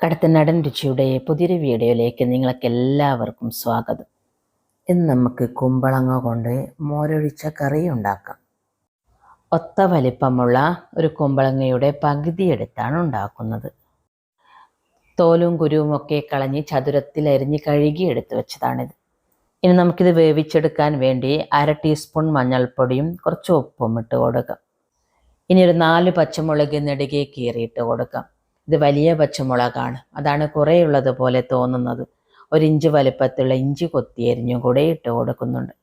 കടത്തനാടൻ രുചിയുടെ പുതിയൊരു വീഡിയോയിലേക്ക് നിങ്ങൾക്ക് എല്ലാവർക്കും സ്വാഗതം. ഇന്ന് നമുക്ക് കുമ്പളങ്ങ കൊണ്ട് മോരൊഴിച്ച കറി ഉണ്ടാക്കാം. ഒത്ത വലിപ്പമുള്ള ഒരു കുമ്പളങ്ങയുടെ പകുതി എടുത്താണ് ഉണ്ടാക്കുന്നത്. തോലും കുരുവും ഒക്കെ കളഞ്ഞ് ചതുരത്തിൽ അരിഞ്ഞ് കഴുകി എടുത്തു വെച്ചതാണിത്. ഇനി നമുക്കിത് വേവിച്ചെടുക്കാൻ വേണ്ടി അര ടീസ്പൂൺ മഞ്ഞൾപ്പൊടിയും കുറച്ച് ഉപ്പും ഇട്ട് കൊടുക്കാം. ഇനി ഒരു നാല് പച്ചമുളക് നെടുകെ കീറിയിട്ട് കൊടുക്കാം. ഇത് വലിയ പച്ചമുളകാണ്. അതാണ് കുറേ ഉള്ളത് പോലെ തോന്നുന്നത്. ഒരിഞ്ച് വലുപ്പത്തിലുള്ള ഇഞ്ചി കൊത്തിയരിഞ്ഞും കൂടെ ഇട്ട് കൊടുക്കുന്നുണ്ട്.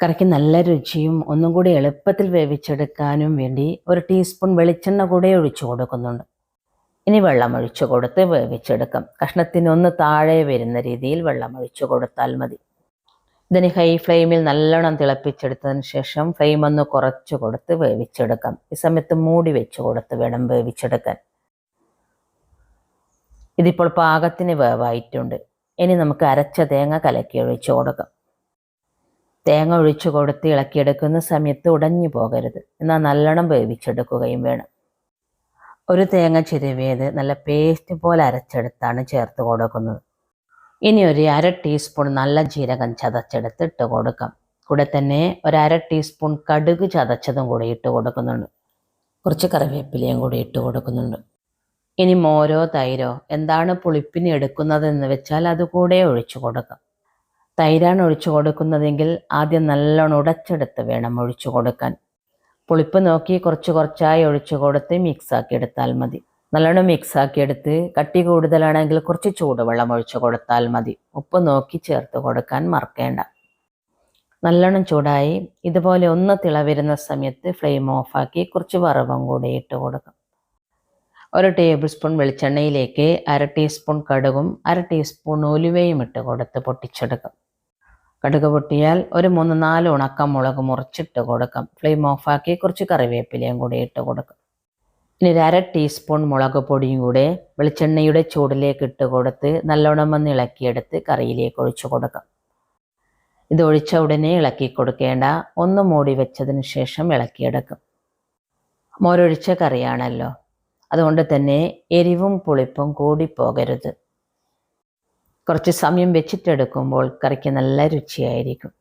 കറിക്ക് നല്ല രുചിയും ഒന്നും കൂടി എളുപ്പത്തിൽ വേവിച്ചെടുക്കാനും വേണ്ടി ഒരു ടീസ്പൂൺ വെളിച്ചെണ്ണ കൂടെ ഒഴിച്ചു കൊടുക്കുന്നുണ്ട്. ഇനി വെള്ളം ഒഴിച്ചു കൊടുത്ത് വേവിച്ചെടുക്കാം. കഷ്ണത്തിന് ഒന്ന് താഴെ വരുന്ന രീതിയിൽ വെള്ളം ഒഴിച്ചു കൊടുത്താൽ മതി. ഇതിന് ഹൈ ഫ്ലെയിമിൽ നല്ലോണം തിളപ്പിച്ചെടുത്തതിന് ശേഷം ഫ്ലെയിം ഒന്ന് കുറച്ച് കൊടുത്ത് വേവിച്ചെടുക്കാം. ഈ സമയത്ത് മൂടി വെച്ച് കൊടുത്ത് വേണം വേവിച്ചെടുക്കാൻ. ഇതിപ്പോൾ പാകത്തിന് വേവായിട്ടുണ്ട്. ഇനി നമുക്ക് അരച്ച തേങ്ങ കലക്കി ഒഴിച്ചു കൊടുക്കാം. തേങ്ങ ഒഴിച്ചു കൊടുത്ത് ഇളക്കിയെടുക്കുന്ന സമയത്ത് ഉടഞ്ഞു പോകരുത്. എന്നാൽ നല്ലോണം വേവിച്ചെടുക്കുകയും വേണം. ഒരു തേങ്ങ ചിരുവിയത് നല്ല പേസ്റ്റ് പോലെ അരച്ചെടുത്താണ് ചേർത്ത് കൊടുക്കുന്നത്. ഇനി ഒരു അര ടീസ്പൂൺ നല്ല ജീരകം ചതച്ചെടുത്ത് ഇട്ട് കൊടുക്കാം. കൂടെ തന്നെ ഒരു അര ടീസ്പൂൺ കടുക് ചതച്ചതും കൂടി ഇട്ട് കൊടുക്കുന്നുണ്ട്. കുറച്ച് കറിവേപ്പിലയും കൂടി ഇട്ട് കൊടുക്കുന്നുണ്ട്. ഇനി മോരോ തൈരോ എന്താണ് പുളിപ്പിന് എടുക്കുന്നതെന്ന് വെച്ചാൽ അതുകൂടെ ഒഴിച്ചു കൊടുക്കാം. തൈരാണ് ഒഴിച്ചു കൊടുക്കുന്നതെങ്കിൽ ആദ്യം നല്ലോണം ഉടച്ചെടുത്ത് വേണം ഒഴിച്ചു കൊടുക്കാൻ. പുളിപ്പ് നോക്കി കുറച്ച് കുറച്ചായി ഒഴിച്ചു കൊടുത്ത് മിക്സാക്കി എടുത്താൽ മതി. നല്ലോണം മിക്സാക്കി എടുത്ത് കട്ടി കൂടുതലാണെങ്കിൽ കുറച്ച് ചൂടുവെള്ളം ഒഴിച്ചു കൊടുത്താൽ മതി. ഉപ്പ് നോക്കി ചേർത്ത് കൊടുക്കാൻ മറക്കേണ്ട. നല്ലോണം ചൂടായി ഇതുപോലെ ഒന്ന് തിള വരുന്ന സമയത്ത് ഫ്ലെയിം ഓഫാക്കി കുറച്ച് വറവും കൂടി ഇട്ട് കൊടുക്കാം. ഒരു ടേബിൾ സ്പൂൺ വെളിച്ചെണ്ണയിലേക്ക് അര ടീസ്പൂൺ കടുകും അര ടീസ്പൂൺ ഉലുവയും ഇട്ട് കൊടുത്ത് പൊട്ടിച്ചെടുക്കും. കടുക് പൊട്ടിയാൽ ഒരു മൂന്ന് നാല് ഉണക്കം മുളക് മുറിച്ചിട്ട് കൊടുക്കാം. ഫ്ലെയിം ഓഫാക്കി കുറച്ച് കറിവേപ്പിലയും കൂടി ഇട്ട് കൊടുക്കും. ഇനി ഒരു അര ടീസ്പൂൺ മുളക് പൊടിയും കൂടെ വെളിച്ചെണ്ണയുടെ ചൂടിലേക്ക് ഇട്ട് കൊടുത്ത് നല്ലോണം ഒന്ന് ഇളക്കിയെടുത്ത് കറിയിലേക്ക് ഒഴിച്ചു കൊടുക്കാം. ഇത് ഒഴിച്ച ഉടനെ ഇളക്കി കൊടുക്കേണ്ട. ഒന്ന് മൂടി വെച്ചതിന് ശേഷം ഇളക്കിയെടുക്കും. മോരൊഴിച്ച കറിയാണല്ലോ. അതുകൊണ്ട് തന്നെ എരിവും പുളിപ്പും കൂടി പോകരുത്. കുറച്ച് സമയം വെച്ചിട്ടെടുക്കുമ്പോൾ കറിക്ക് നല്ല രുചിയായിരിക്കും.